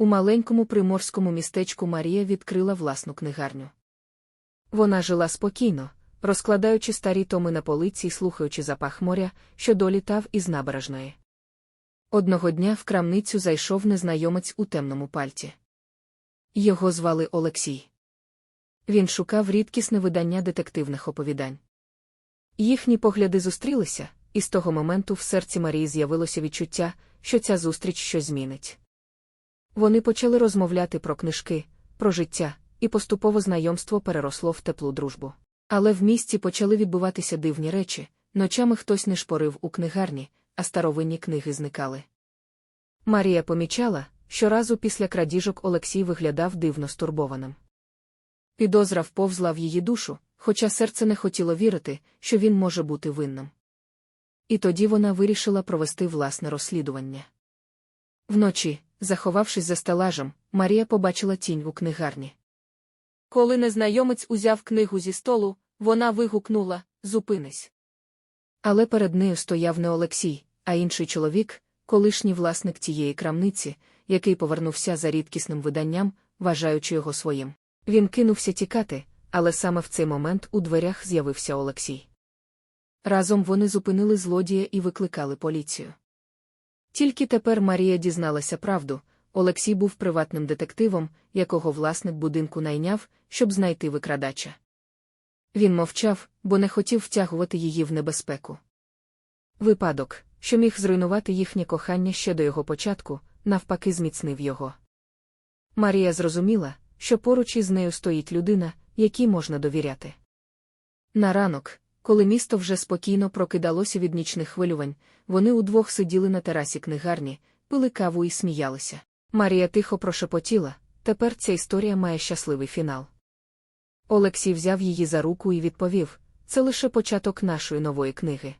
У маленькому приморському містечку Марія відкрила власну книгарню. Вона жила спокійно, розкладаючи старі томи на полиці і слухаючи запах моря, що долітав із набережної. Одного дня в крамницю зайшов незнайомець у темному пальті. Його звали Олексій. Він шукав рідкісне видання детективних оповідань. Їхні погляди зустрілися, і з того моменту в серці Марії з'явилося відчуття, що ця зустріч щось змінить. Вони почали розмовляти про книжки, про життя, і поступово знайомство переросло в теплу дружбу. Але в місті почали відбуватися дивні речі, ночами хтось не шпорив у книгарні, а старовинні книги зникали. Марія помічала, що разу після крадіжок Олексій виглядав дивно стурбованим. Підозра вповзла в її душу, хоча серце не хотіло вірити, що він може бути винним. І тоді вона вирішила провести власне розслідування. Вночі, заховавшись за стелажем, Марія побачила тінь у книгарні. Коли незнайомець узяв книгу зі столу, вона вигукнула Зупинись. Але перед нею стояв не Олексій, а інший чоловік, колишній власник тієї крамниці, який повернувся за рідкісним виданням, вважаючи його своїм. Він кинувся тікати, але саме в цей момент у дверях з'явився Олексій. Разом вони зупинили злодія і викликали поліцію. Тільки тепер Марія дізналася правду Олексій був приватним детективом, якого власник будинку найняв, щоб знайти викрадача. Він мовчав, бо не хотів втягувати її в небезпеку. Випадок, що міг зруйнувати їхнє кохання ще до його початку, навпаки, зміцнив його. Марія зрозуміла, що поруч із нею стоїть людина, якій можна довіряти. На ранок, коли місто вже спокійно прокидалося від нічних хвилювань, вони удвох сиділи на терасі книгарні, пили каву і сміялися. Марія тихо прошепотіла тепер ця історія має щасливий фінал. Олексій взяв її за руку і відповів це лише початок нашої нової книги.